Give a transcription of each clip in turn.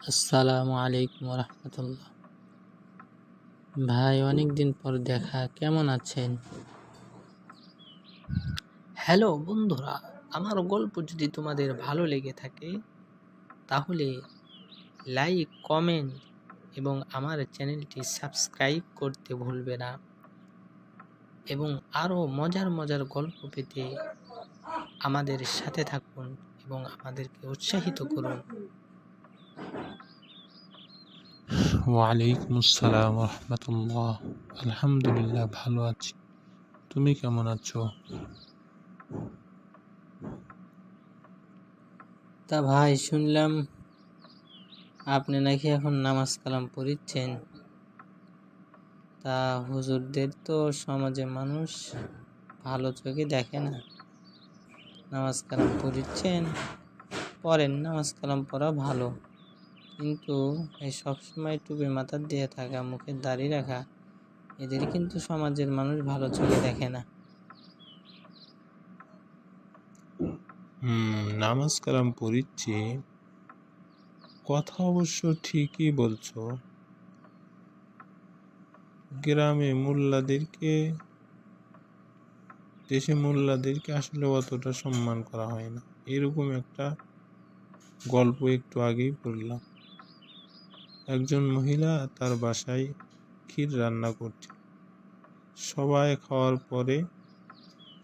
আসসালামু আলাইকুম রহমতুল্লাহ ভাই অনেক দিন পর দেখা, কেমন আছেন? হ্যালো বন্ধুরা, আমার গল্প যদি তোমাদের ভালো লেগে থাকে, তাহলে লাইক, কমেন্ট এবং আমার চ্যানেলটি সাবস্ক্রাইব করতে ভুলবে না এবং আরও মজার মজার গল্প পেতে আমাদের সাথে থাকুন এবং আমাদেরকে উৎসাহিত করুন। ওয়ালাইকুম আসসালাম রহমতুল্লাহ আলহামদুলিল্লাহ ভালো আছি। তুমি কেমন আছো? তা ভাই, শুনলাম আপনি নাকি এখন নামাজ কালাম পড়িচ্ছেন। তা হুজুরদের তো সমাজে মানুষ ভালো চোখে দেখে না। নামাজ কালাম পড়িচ্ছেন, পড়েন, নামাজ কালাম পড়া ভালো। কিন্তু এই সবসময় টুপি মাথার দিয়ে থাকা মুখে দাড়ি রাখা, এদের কিন্তু সমাজের মানুষ ভালো চোখে দেখে না। হুম, নামাজ পড়িচ্ছি। কথা অবশ্য ঠিকই বলছো। গ্রামে মোল্লাদেরকে, দেশে মোল্লাদেরকে আসলে অতটা সম্মান করা হয় না। এরকম একটা গল্প একটু আগেই পড়লাম। একজন মহিলা তার বাসায় ক্ষীর রান্না করছে। সবাই খাওয়ার পরে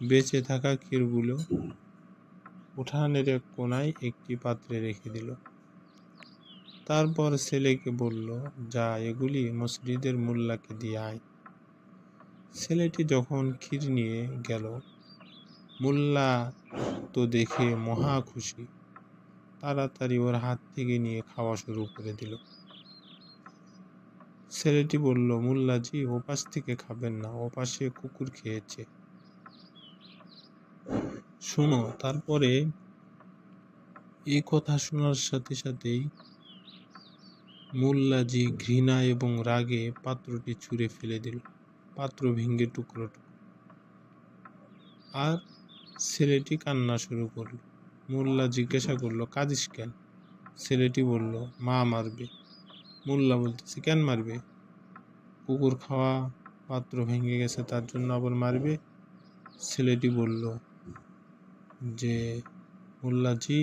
বেঁচে থাকা ক্ষীরগুলো উঠানের এক কোনায় একটি পাত্রে রেখে দিল। তারপর ছেলেকে বলল, যা, এগুলি মসজিদের মোল্লাকে দিয়ে আয়। ছেলেটি যখন ক্ষীর নিয়ে গেল, মোল্লা তো দেখে মহা খুশি। তাড়াতাড়ি ওর হাত থেকে নিয়ে খাওয়া শুরু করে দিল। ছেলেটি বলল, মোল্লাজি, ওপাশ থেকে খাবেন না, ওপাশে কুকুর খেয়েছে। শোনো, তারপরে এই কথা শোনার সাথে সাথেই মোল্লাজি ঘৃণা এবং রাগে পাত্রটি ছুঁড়ে ফেলে দিল, পাত্র ভেঙে টুকরো আর ছেলেটি কান্না শুরু করল। মোল্লা জিজ্ঞাসা করল, কাঁদিস কেন? ছেলেটি বলল, মা মারবে। মোল্লা বলতেছে, কেন মারবে? কুকুর খাওয়া পাত্র ভেঙে গেছে, তার জন্য আবার মারবে? ছেলেটি বলল, যে মোল্লাজি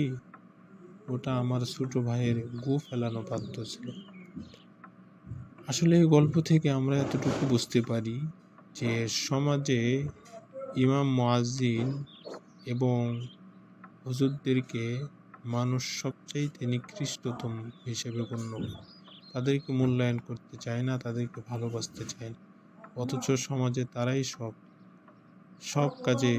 ওটা আমার ছোট ভাইয়ের গু ফেলানো পাত্র ছিল। আসলে এই গল্প থেকে আমরা এতটুকু বুঝতে পারি যে সমাজে ইমাম মোয়াজ্জিন এবং হুজুরদেরকে মানুষ সবচাইতে নিকৃষ্টতম হিসেবে গণ্য তাদেরকে মূল্যায়ন করতে চায় না, তাদেরকে ভালোবাসতে চায় না। অথচ সমাজে তারাই সব সব কাজে